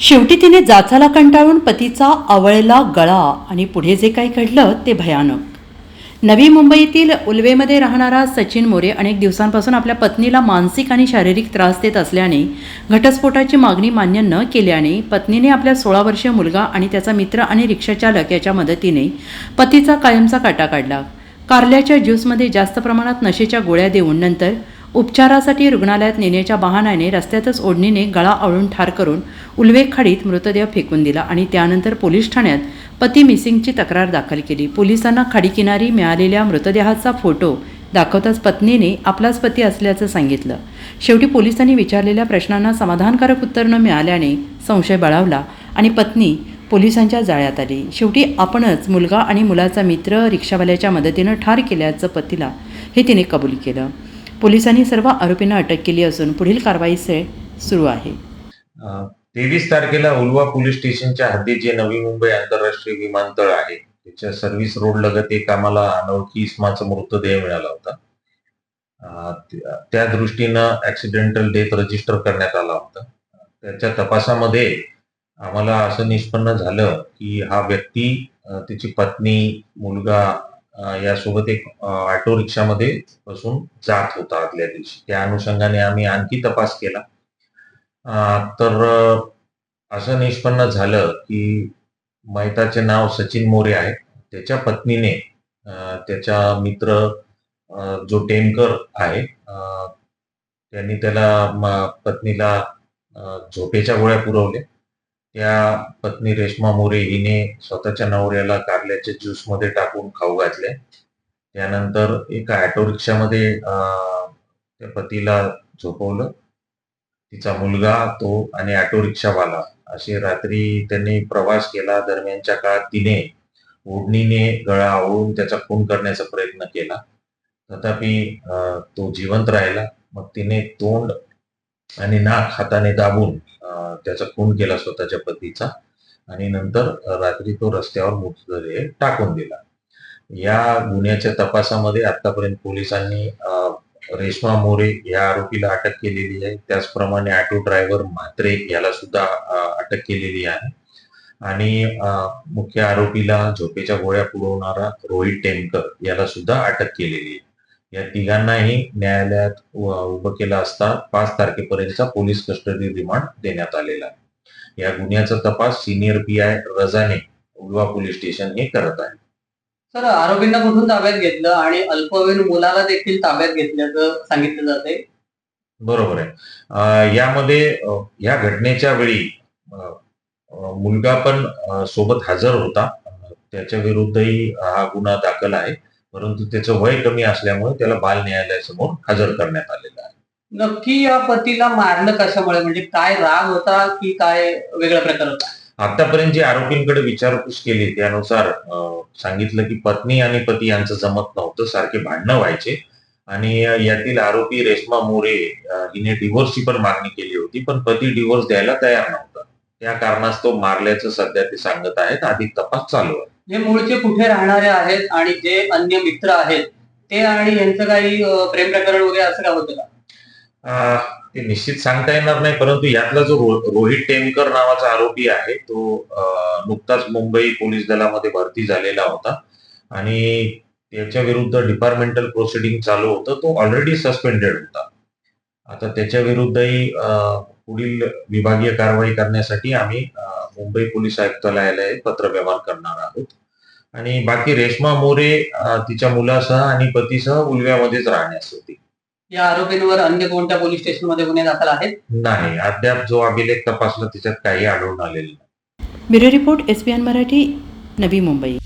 शेवटी तिने जाचाला कंटाळून पतीचा आवळला गळा आणि पुढे जे काही घडलं ते भयानक. नवी मुंबईतील उल्वेमध्ये राहणारा सचिन मोरे अनेक दिवसांपासून आपल्या पत्नीला मानसिक आणि शारीरिक त्रास देत असल्याने घटस्फोटाची मागणी मान्य न केल्याने पत्नीने आपल्या सोळा वर्षीय मुलगा आणि त्याचा मित्र आणि रिक्षाचालक याच्या मदतीने पतीचा कायमचा काटा काढला. कारल्याच्या ज्यूसमध्ये जास्त प्रमाणात नशेच्या गोळ्या देऊन नंतर उपचारासाठी रुग्णालयात नेण्याच्या बहाण्याने रस्त्यातच ओढणीने गळा आवळून ठार करून उल्वे खाडीत मृतदेह फेकून दिला आणि त्यानंतर पोलीस ठाण्यात पती मिसिंगची तक्रार दाखल केली. पोलिसांना खाडीकिनारी मिळालेल्या मृतदेहाचा फोटो दाखवताच पत्नीने आपलाच पती असल्याचं सांगितलं. शेवटी पोलिसांनी विचारलेल्या प्रश्नांना समाधानकारक उत्तर न मिळाल्याने संशय बळावला आणि पत्नी पोलिसांच्या जाळ्यात आली. शेवटी आपणच मुलगा आणि मुलाचा मित्र रिक्षावाल्याच्या मदतीनं ठार केल्याचं पतीला हे तिने कबूल केलं. पोलिसांनी सर्व आरोपींना अटक केली असून पुढील कारवाई से सुरू आहे. तेवीस तारखेला उलवा पोलीस स्टेशनच्या हद्दीत जे नवी मुंबई आंतरराष्ट्रीय विमानतळ आहे त्याच्या सर्व्हिस रोड लगत एक आम्हाला अनोळखी इस्माचा मृतदेह मिळाला होता. त्या- दृष्टीनं ऍक्सिडेंटल डेथ रजिस्टर करण्यात आला होता. त्याच्या तपासामध्ये आम्हाला असं निष्पन्न झालं की हा व्यक्ती त्याची पत्नी मुलगा यासोबत एक ऑटो रिक्षामध्ये बसून जात होता आदल्या दिवशी. त्या अनुषंगाने आम्ही आणखी तपास केला. तर असं निष्पन्न झालं की मैताचे नाव सचिन मोरे आहे. त्याच्या पत्नीने त्याचा त्याच्या मित्र जो टेमकर आहे त्यांनी त्याला पत्नीला झोपेच्या गोळ्या पुरवल्या. त्या पत्नी रेश्मा मोरे हिने स्वतःच्या नवऱ्याला कारल्याच्या ज्यूसमध्ये टाकून खाऊ घातल्या त्यानंतर एका ऑटो रिक्षामध्ये त्या पतीला झोपवलं. तिचा मुलगा तो आणि ऑटो रिक्षावाला. असे रात्री त्यांनी प्रवास केला. दरम्यानच्या काळात तिने ओढणीने गळा आवळून त्याचा खून करण्याचा प्रयत्न केला. तथापि तो जिवंत राहिला. मग तिने तोंड आणि नाक हाताने दाबून त्याचा खून केला स्वतःच्या पतीचा. आणि नंतर रात्री तो रस्त्यावर मृतदेह टाकून दिला. या गुन्ह्याच्या तपासामध्ये आतापर्यंत पोलिसांनी रेश्मा मोरे या आरोपीला अटक केलेली आहे. त्याचप्रमाणे ऑटो ड्रायव्हर म्हात्रे याला सुद्धा अटक केलेली आहे. आणि मुख्य आरोपीला झोपेच्या गोळ्या पुरवणारा रोहित टेमकर याला सुद्धा अटक केलेली आहे. या तिघांनाही न्यायालयात उभं केलं असता पाच तारखेपर्यंतचा पोलीस कस्टडी रिमांड देण्यात आलेला आहे. या गुन्ह्याचा तपास सिनियर पी आय रजाने उलवा पोलीस स्टेशन हे करत आहे. सर आरोपींना कुठून ताब्यात घेतलं आणि अल्पवयीन मुलाला देखील ताब्यात घेतल्याचं सांगितलं जाते बरोबर आहे. यामध्ये या घटनेच्या वेळी मुलगा पण सोबत हजर होता. त्याच्या विरुद्धही हा गुन्हा दाखल आहे. परंतु त्याचं वय कमी असल्यामुळे त्याला बाल न्यायालयासमोर हजर करण्यात आलेलं आहे. नक्की या पतीला मारलं कशामुळे? म्हणजे काय राग होता की काय वेगळा प्रकार होता? आतापर्यंत जी आरोपींकडे विचारपूस केली त्यानुसार सांगितलं की पत्नी आणि पती यांचं जमत नव्हतं सारखे भांडणं व्हायचे. आणि यातील आरोपी रेश्मा मोरे हिने डिव्होर्सची पण मागणी केली होती पण पती डिव्होर्स द्यायला तयार नव्हता. त्या कारणास्तव मारल्याचं सध्या ते सांगत आहेत. अधिक तपास चालू आहे. जे मूळचे कुठे राहणारे आहेत आणि जे अन्य मित्र आहेत ते आणि यांचं काही प्रेम प्रकरण वगैरे असं काय होतं का? ते निश्चित सांगता येणार नाही परंतु यातला जो रोहित टेमकर नावाचा आरोपी आहे तो नुकताच मुंबई पोलीस दलामध्ये भरती झालेला होता. आणि त्याच्या विरुद्ध डिपार्टमेंटल प्रोसिडिंग चालू होतं. तो ऑलरेडी सस्पेंडेड होता. आता त्याच्या विरुद्धही पुढील विभागीय कारवाई करण्यासाठी आम्ही मुंबई पोलीस आयुक्तालयाला पत्र पत्रव्यवहार करणार आहोत. आणि बाकी रेश्मा मोरे तिच्या मुलासह आणि पतीसह उलव्यामध्येच राहण्यास होती. या आरोपींवर अन्य कोणत्या पोलीस स्टेशनमध्ये गुन्हे दाखल आहेत? नाही अद्याप जो अभिलेख तपासला त्याच्यात काही आढळून आलेलं नाही. Bureau report S P N Marathi Navi Mumbai.